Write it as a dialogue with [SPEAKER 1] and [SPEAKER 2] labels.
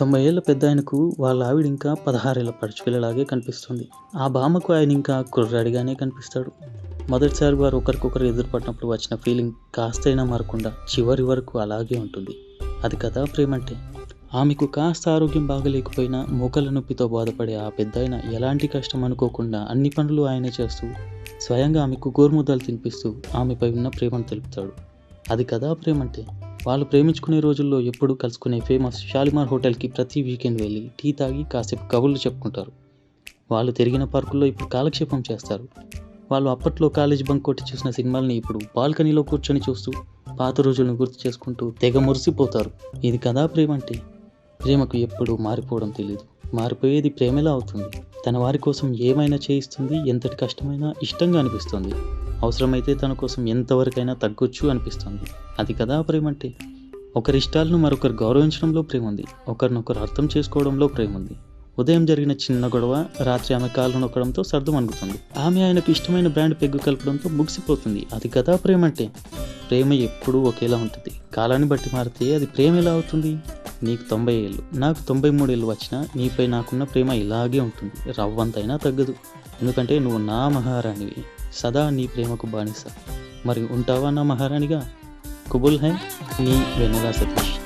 [SPEAKER 1] తొంభై ఏళ్ళ పెద్ద ఆయనకు వాళ్ళ ఆవిడ ఇంకా పదహారేళ్ళ పడుచుపిల్లలాగే కనిపిస్తుంది. ఆ బామ్మకు ఆయన ఇంకా కుర్రాడిగానే కనిపిస్తాడు. మొదటిసారి వారు ఒకరికొకరు ఎదురుపడినప్పుడు వచ్చిన ఫీలింగ్ కాస్తైనా మారకుండా చివరి వరకు అలాగే ఉంటుంది. అది కదా ప్రేమంటే ఆమెకు కాస్త ఆరోగ్యం బాగలేకపోయినా మూకల నొప్పితో బాధపడే ఆ పెద్దాయన ఎలాంటి కష్టం అనుకోకుండా అన్ని పనులు ఆయనే చేస్తూ స్వయంగా ఆమెకు గోరుముద్దలు తినిపిస్తూ ఆమెపై ఉన్న ప్రేమను తెలుపుతాడు. అది కదా ప్రేమంటే వాళ్ళు ప్రేమించుకునే రోజుల్లో ఎప్పుడూ కలుసుకునే ఫేమస్ షాలిమార్ హోటల్కి ప్రతి వీకెండ్ వెళ్ళి టీ తాగి కాసేపు కబుర్లు చెప్పుకుంటారు. వాళ్ళు తిరిగిన పార్కుల్లో ఇప్పుడు కాలక్షేపం చేస్తారు. వాళ్ళు అప్పట్లో కాలేజ్ బంక్ కొట్టి చూసిన సినిమాల్ని ఇప్పుడు బాల్కనీలో కూర్చొని చూస్తూ పాత రోజులను గుర్తు చేసుకుంటూ తెగ మురిసిపోతారు. ఇది కదా ప్రేమ అంటే ప్రేమకు ఎప్పుడు మారిపోవడం తెలియదు మారిపోయేది ప్రేమలా అవుతుంది. తన వారి కోసం ఏమైనా చేయిస్తుంది ఎంతటి కష్టమైనా ఇష్టంగా అనిపిస్తుంది. అవసరమైతే తన కోసం ఎంతవరకైనా తగ్గొచ్చు అనిపిస్తుంది. అది కదా ప్రేమ అంటే ఒకరి ఇష్టాలను మరొకరు గౌరవించడంలో ప్రేమ ఉంది ఒకరినొకరు అర్థం చేసుకోవడంలో ప్రేమ ఉంది ఉదయం జరిగిన చిన్న గొడవ రాత్రి ఆమె కాళ్ళు నొక్కడంతో సర్దు ఆమె ఆయనకు ఇష్టమైన బ్రాండ్ పెగ్గు కలపడంతో ముగిసిపోతుంది. అది కదా ప్రేమ అంటే ప్రేమ ఎప్పుడూ ఒకేలా ఉంటుంది. కాలాన్ని బట్టి మారితే అది ప్రేమ ఎలా అవుతుంది? నీకు తొంభై ఏళ్ళు. నాకు తొంభై మూడు ఏళ్ళు వచ్చినా నీపై నాకున్న ప్రేమ ఇలాగే ఉంటుంది. రవ్వంతైనా తగ్గదు. ఎందుకంటే నువ్వు నా మహారాణివి. సదా నీ ప్రేమకు బానిస. మరి ఉంటావా నా మహారాణిగా? కుబుల్ హై నీ వెన్నెలా సతీష్.